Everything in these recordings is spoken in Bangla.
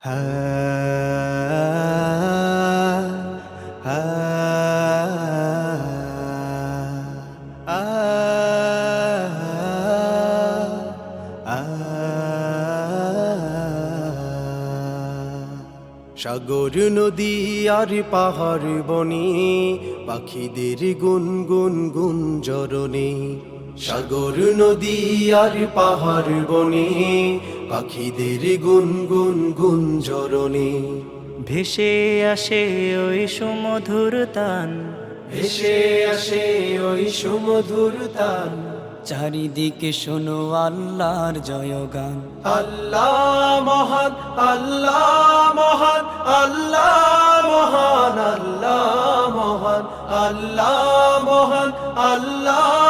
সাগর নদী আর পাহাড় বনে, পাখিদের গুন গুন গুন জরনে সাগর নদী আর পাহাড় বনে পাখিদের গুন গুন গুন জরনে ভেসে আসে ওই সুমধুর তান। ভেসে আসে ওই সুমধুর তান। চারিদিকে শোনো আল্লাহর জয়গান। আল্লাহ মহান আল্লাহ মহান আল্লাহ মহান আল্লাহ মহান আল্লাহ মহান আল্লাহ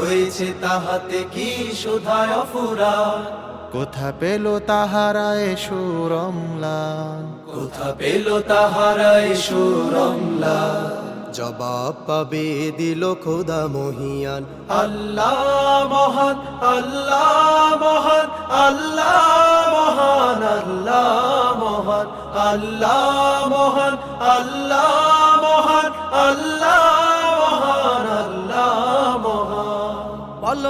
রয়েছে তাহাতে কি সুধায় ফুরা কোথা পেল তাহারায় সুরমলান কোথা পেল তাহারায় সুরমলা জবাব পাবে দিল খোদা মহিয়ান। আল্লাহ মহান আল্লাহ মহান আল্লাহ মহান আল্লাহ মহান আল্লাহ মহান আল্লাহ মহান আল্লাহ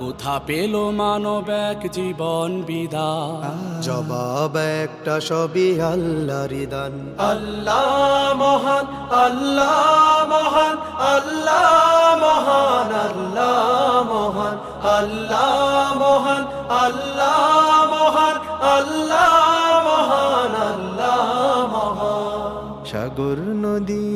কোথা পেল মানব এক জীবন বিদায় জবাব একটা সবই আল্লাহর দান আল্লাহ মহান আল্লাহ মহান আল্লাহ মহান আল্লাহ মহান আল্লাহ মহান আল্লাহ মহান আল্লাহ মহান আল্লাহ মহান। সাগর নদী